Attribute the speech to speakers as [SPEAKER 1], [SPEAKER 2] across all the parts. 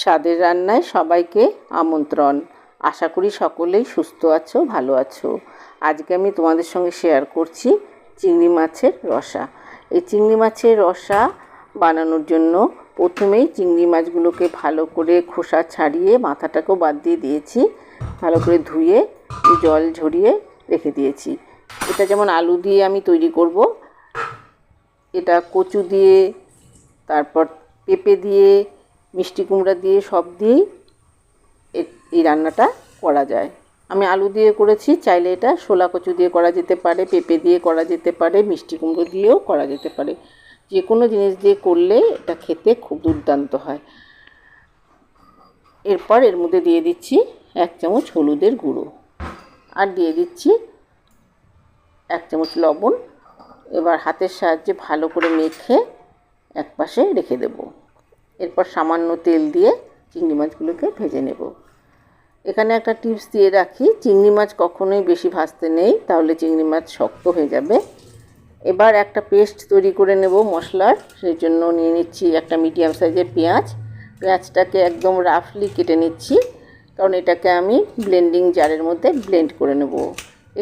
[SPEAKER 1] স্বাদের রান্নায় সবাইকে আমন্ত্রণ। আশা করি সকলেই সুস্থ আছো, ভালো আছো। আজকে আমি তোমাদের সঙ্গে শেয়ার করছি চিংড়ি মাছের রসা। এই চিংড়ি মাছের রসা বানানোর জন্য প্রথমেই চিংড়ি মাছগুলোকে ভালো করে খোসা ছাড়িয়ে মাথাটাকেও বাদ দিয়ে দিয়েছি। ভালো করে ধুয়ে, জল ঝরিয়ে রেখে দিয়েছি। এটা যেমন আলু দিয়ে আমি তৈরি করব, এটা কচু দিয়ে, তারপর পেঁপে দিয়ে মিষ্টি কুমড়া দিয়ে সব দিয়েই এই রান্নাটা করা যায়। আমি আলু দিয়ে করেছি, চাইলে এটা শোলা কচু দিয়ে করা যেতে পারে, পেঁপে দিয়ে করা যেতে পারে, মিষ্টি কুমড়ো দিয়েও করা যেতে পারে। যে কোনো জিনিস দিয়ে করলে এটা খেতে খুব দুর্দান্ত হয়। এরপর এর মধ্যে দিয়ে দিচ্ছি এক চামচ হলুদের গুঁড়ো আর দিয়ে দিচ্ছি এক চামচ লবণ। এবার হাতের সাহায্যে ভালো করে মেখে এক পাশে রেখে দেব। এরপর সামান্য তেল দিয়ে চিংড়ি মাছগুলোকে ভেজে নেব। এখানে একটা টিপস দিয়ে রাখি, চিংড়ি মাছ কখনোই বেশি ভাজতে নেই, তাহলে চিংড়ি মাছ শক্ত হয়ে যাবে। এবার একটা পেস্ট তৈরি করে নেব মশলার, সেই জন্য নিয়ে নিচ্ছি একটা মিডিয়াম সাইজের পেঁয়াজ। পেঁয়াজটাকে একদম রাফলি কেটে নিচ্ছি, কারণ এটাকে আমি ব্লেন্ডিং জারের মধ্যে ব্লেন্ড করে নেব।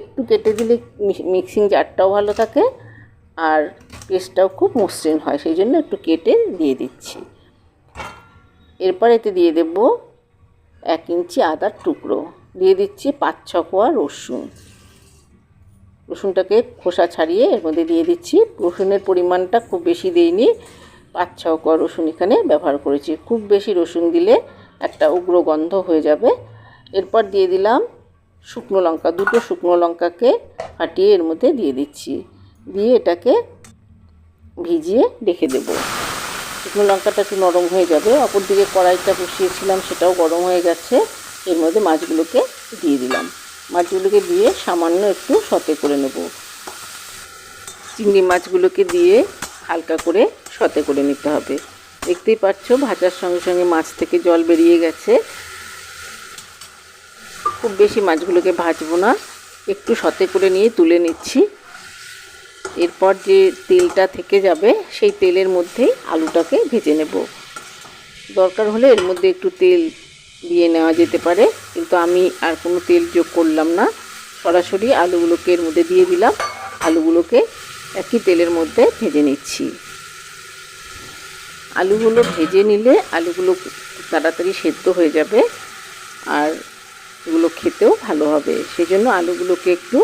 [SPEAKER 1] একটু কেটে দিলে মিক্সিং জারটাও ভালো থাকে, আর পেস্টটাও খুব মসৃণ হয়, সেই জন্য একটু কেটে দিয়ে দিচ্ছি। এরপর এতে দিয়ে দেব এক ইঞ্চি আদার টুকরো। দিয়ে দিচ্ছি পাঁচ ছ কোয়া রসুন। রসুনটাকে খোসা ছাড়িয়ে এর মধ্যে দিয়ে দিচ্ছি। রসুনের পরিমাণটা খুব বেশি দিইনি। পাঁচ ছ কোয়া রসুন এখানে ব্যবহার করেছি। খুব বেশি রসুন দিলে একটা উগ্র গন্ধ হয়ে যাবে। এরপর দিয়ে দিলাম শুকনো লঙ্কা। দুটো শুকনো লঙ্কাকে ফাটিয়ে এর মধ্যে দিয়ে দিচ্ছি। দিয়ে এটাকে ভিজিয়ে রেখে দেব। শুকনো লঙ্কাটা একটু নরম হয়ে যাবে। অপর দিকে কড়াইটা বসিয়েছিলাম, সেটাও গরম হয়ে গেছে। এর মধ্যে মাছগুলোকে দিয়ে দিলাম। মাছগুলোকে দিয়ে সামান্য একটু সতে করে নেব। চিংড়ি মাছগুলোকে দিয়ে হালকা করে সতে করে নিতে হবে। দেখতেই পাচ্ছ, ভাজার সঙ্গে সঙ্গে মাছ থেকে জল বেরিয়ে গেছে। খুব বেশি মাছগুলোকে ভাজবো না। একটু সতে করে নিয়ে তুলে নিচ্ছি। এরপর যে তেলটা থেকে যাবে, সেই তেলের মধ্যেই আলুটাকে ভেজে নেব। দরকার হলে এর মধ্যে একটু তেল দিয়ে নেওয়া যেতে পারে, কিন্তু আমি আর কোনো তেল যোগ করলাম না। সরাসরি আলুগুলোকে এর মধ্যে দিয়ে দিলাম। আলুগুলোকে একই তেলের মধ্যে ভেজে নিচ্ছি। আলুগুলো ভেজে নিলে আলুগুলো তাড়াতাড়ি সেদ্ধ হয়ে যাবে আর এগুলো খেতেও ভালো হবে। সেই জন্য আলুগুলোকে একটু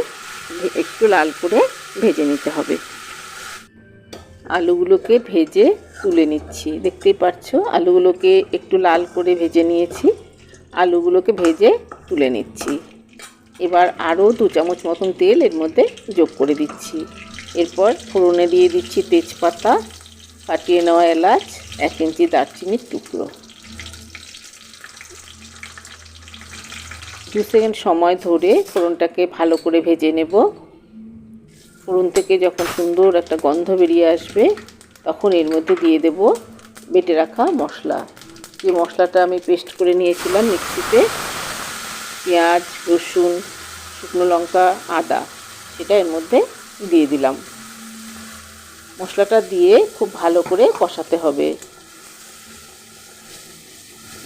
[SPEAKER 1] একটু লাল করে ভেজে নিতে হবে। আলুগুলোকে ভেজে তুলে নিচ্ছি। দেখতেই পাচ্ছ আলুগুলোকে একটু লাল করে ভেজে নিয়েছি। আলুগুলোকে ভেজে তুলে নিচ্ছি। এবার আরও দু চামচ মতন তেল এর মধ্যে যোগ করে দিচ্ছি। এরপর ফোড়নে দিয়ে দিচ্ছি তেজপাতা, ফাটিয়ে নেওয়া এলাচ, এক ইঞ্চি দারচিনির টুকরো। দু সেকেন্ড সময় ধরে ফোড়নটাকে ভালো করে ভেজে নেব। ফোড়ন থেকে যখন সুন্দর একটা গন্ধ বেরিয়ে আসবে, তখন এর মধ্যে দিয়ে দেব বেটে রাখা মশলা। যে মশলাটা আমি পেস্ট করে নিয়েছিলাম মিক্সিতে, পেঁয়াজ, রসুন, শুকনো লঙ্কা, আদা, সেটা এর মধ্যে দিয়ে দিলাম। মশলাটা দিয়ে খুব ভালো করে কষাতে হবে।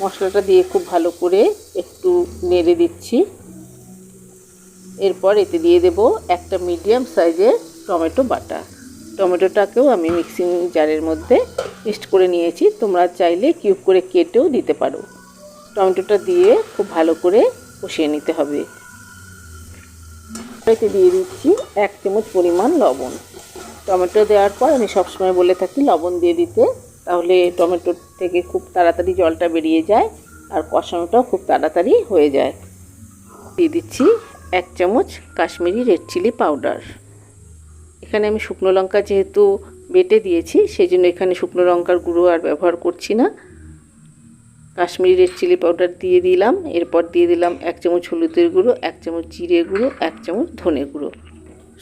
[SPEAKER 1] মশলাটা দিয়ে খুব ভালো করে একটু নেড়ে দিচ্ছি। এরপর এতে দিয়ে দেব একটা মিডিয়াম সাইজের টমেটো বাটা। টমেটোটাকেও আমি মিক্সিং জারের মধ্যে মিক্সড করে নিয়েছি। তোমরা চাইলে কিউব করে কেটেও দিতে পারো। টমেটোটা দিয়ে খুব ভালো করে কষিয়ে নিতে হবে। এতে দিয়ে দিচ্ছি এক চামচ পরিমাণ লবণ। টমেটো দেওয়ার পর আমি সবসময় বলে থাকি লবণ দিয়ে দিতে, তাহলে টমেটোর থেকে খুব তাড়াতাড়ি জলটা বেরিয়ে যায় আর কষানোটাও খুব তাড়াতাড়ি হয়ে যায়। দিয়ে দিচ্ছি এক চামচ কাশ্মীরি রেড চিলি পাউডার। এখানে আমি শুকনো লঙ্কা যেহেতু বেটে দিয়েছি সেই জন্য এখানে শুকনো লঙ্কার গুঁড়ো আর ব্যবহার করছি না। কাশ্মীরি রেড চিলি পাউডার দিয়ে দিলাম, এরপর দিয়ে দিলাম এক চামচ হলুদের গুঁড়ো, এক চামচ জিরে গুঁড়ো, এক চামচ ধনে গুঁড়ো।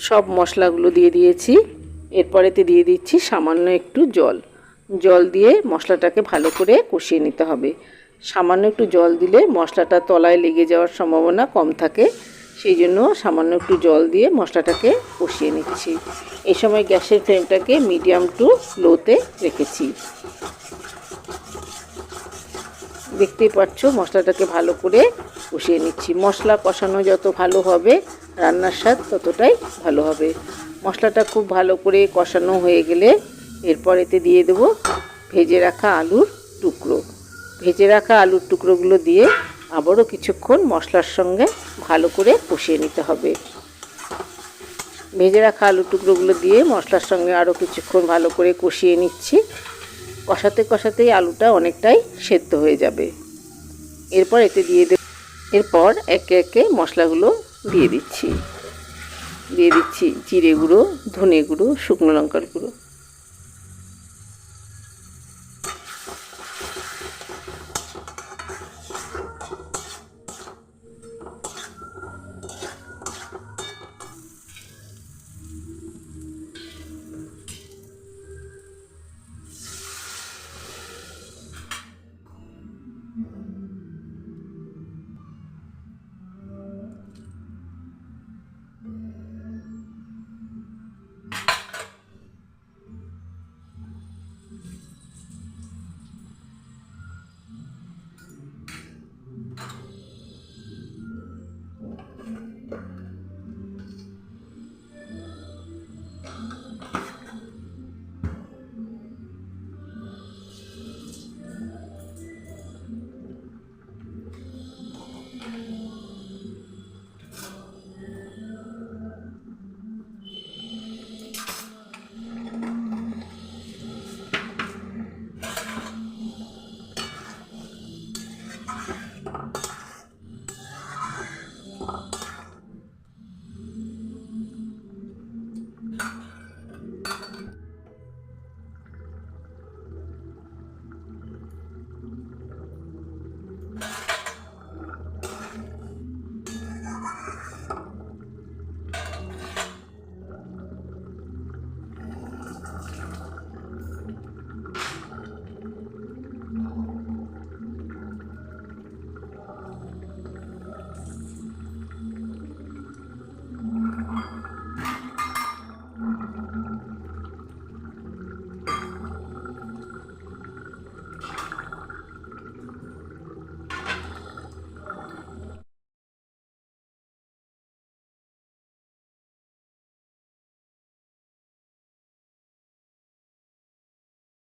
[SPEAKER 1] সব মশলাগুলো দিয়ে দিয়েছি এরপরেতে দিয়ে দিচ্ছি সামান্য একটু জল। জল দিয়ে মশলাটাকে ভালো করে কষিয়ে নিতে হবে। সামান্য একটু জল দিলে মশলাটা তলায় লেগে যাওয়ার সম্ভাবনা কম থাকে। সেই জন্য সামান্য একটু জল দিয়ে মশলাটাকে কষিয়ে নিচ্ছি। এই সময় গ্যাসের ফ্লেমটাকে মিডিয়াম টু লোতে রেখেছি। দেখতেই পাচ্ছ, মশলাটাকে ভালো করে কষিয়ে নিচ্ছি। মশলা কষানো যত ভালো হবে, রান্নার স্বাদ ততটাই ভালো হবে। মশলাটা খুব ভালো করে কষানো হয়ে গেলে এরপর এতে দিয়ে দেবো ভেজে রাখা আলুর টুকরো। ভেজে রাখা আলুর টুকরোগুলো দিয়ে আবারও কিছুক্ষণ মশলার সঙ্গে ভালো করে কষিয়ে নিতে হবে। ভেজে রাখা আলু টুকরোগুলো দিয়ে মশলার সঙ্গে আরও কিছুক্ষণ ভালো করে কষিয়ে নিচ্ছি। কষাতে কষাতেই আলুটা অনেকটাই সেদ্ধ হয়ে যাবে। এরপর এতে দিয়ে দেব এরপর একে একে মশলাগুলো দিয়ে দিচ্ছি। দিয়ে দিচ্ছি জিরে গুঁড়ো, ধনে গুঁড়ো, শুকনো লঙ্কার গুঁড়ো।